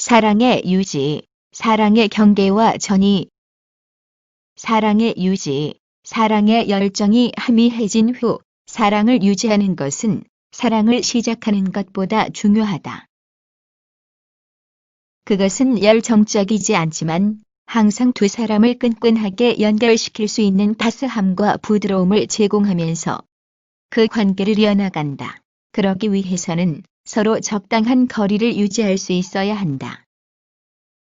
사랑의 유지, 사랑의 경계와 전이 사랑의 유지, 사랑의 열정이 희미해진 후 사랑을 유지하는 것은 사랑을 시작하는 것보다 중요하다. 그것은 열정적이지 않지만 항상 두 사람을 끈끈하게 연결시킬 수 있는 따스함과 부드러움을 제공하면서 그 관계를 이어나간다. 그러기 위해서는 서로 적당한 거리를 유지할 수 있어야 한다.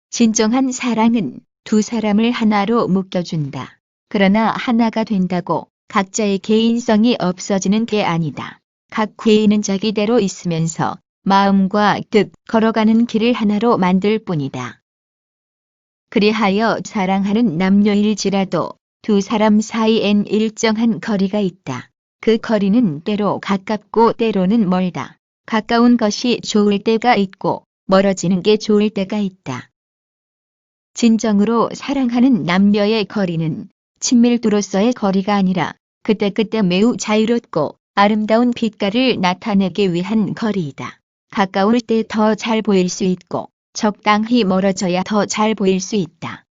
진정한 사랑은 두 사람을 하나로 묶여준다. 그러나 하나가 된다고 각자의 개인성이 없어지는 게 아니다. 각 개인은 자기대로 있으면서 마음과 뜻 걸어가는 길을 하나로 만들 뿐이다. 그리하여 사랑하는 남녀일지라도 두 사람 사이엔 일정한 거리가 있다. 그 거리는 때로 가깝고 때로는 멀다. 가까운 것이 좋을 때가 있고 멀어지는 게 좋을 때가 있다. 진정으로 사랑하는 남녀의 거리는 친밀도로서의 거리가 아니라 그때그때 매우 자유롭고 아름다운 빛깔을 나타내기 위한 거리이다. 가까울 때 더 잘 보일 수 있고 적당히 멀어져야 더 잘 보일 수 있다.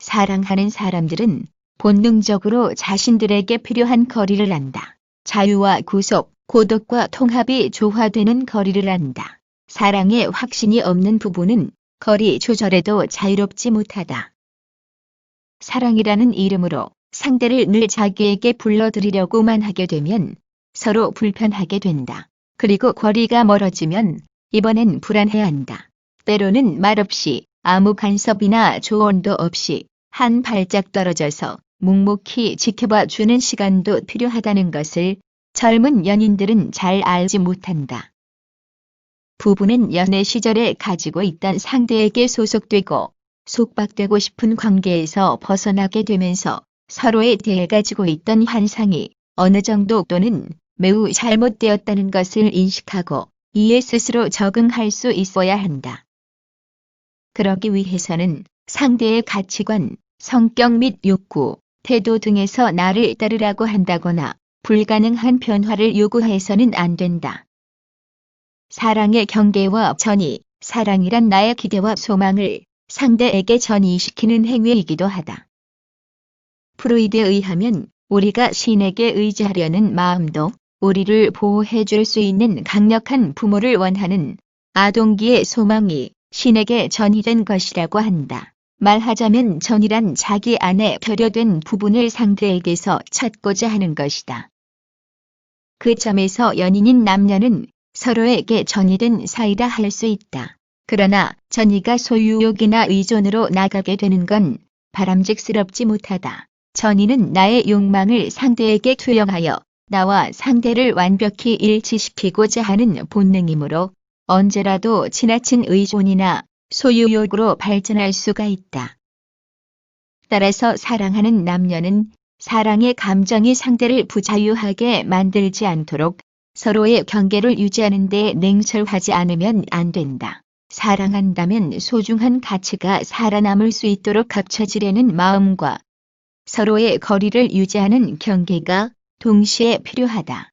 사랑하는 사람들은 본능적으로 자신들에게 필요한 거리를 안다. 자유와 구속, 고독과 통합이 조화되는 거리를 안다. 사랑에 확신이 없는 부부는 거리 조절에도 자유롭지 못하다. 사랑이라는 이름으로 상대를 늘 자기에게 불러들이려고만 하게 되면 서로 불편하게 된다. 그리고 거리가 멀어지면 이번엔 불안해한다. 때로는 말없이 아무 간섭이나 조언도 없이 한 발짝 떨어져서 묵묵히 지켜봐 주는 시간도 필요하다는 것을 젊은 연인들은 잘 알지 못한다. 부부는 연애 시절에 가지고 있던 상대에게 소속되고 속박되고 싶은 관계에서 벗어나게 되면서 서로에 대해 가지고 있던 환상이 어느 정도 또는 매우 잘못되었다는 것을 인식하고 이에 스스로 적응할 수 있어야 한다. 그러기 위해서는 상대의 가치관, 성격 및 욕구, 태도 등에서 나를 따르라고 한다거나 불가능한 변화를 요구해서는 안 된다. 사랑의 경계와 전이, 사랑이란 나의 기대와 소망을 상대에게 전이시키는 행위이기도 하다. 프로이드에 의하면 우리가 신에게 의지하려는 마음도 우리를 보호해 줄 수 있는 강력한 부모를 원하는 아동기의 소망이 신에게 전이된 것이라고 한다. 말하자면 전이란 자기 안에 결여된 부분을 상대에게서 찾고자 하는 것이다. 그 점에서 연인인 남녀는 서로에게 전이된 사이라 할 수 있다. 그러나 전이가 소유욕이나 의존으로 나가게 되는 건 바람직스럽지 못하다. 전이는 나의 욕망을 상대에게 투영하여 나와 상대를 완벽히 일치시키고자 하는 본능이므로 언제라도 지나친 의존이나 소유욕으로 발전할 수가 있다. 따라서 사랑하는 남녀는 사랑의 감정이 상대를 부자유하게 만들지 않도록 서로의 경계를 유지하는 데 냉철하지 않으면 안 된다. 사랑한다면 소중한 가치가 살아남을 수 있도록 합쳐지려는 마음과 서로의 거리를 유지하는 경계가 동시에 필요하다.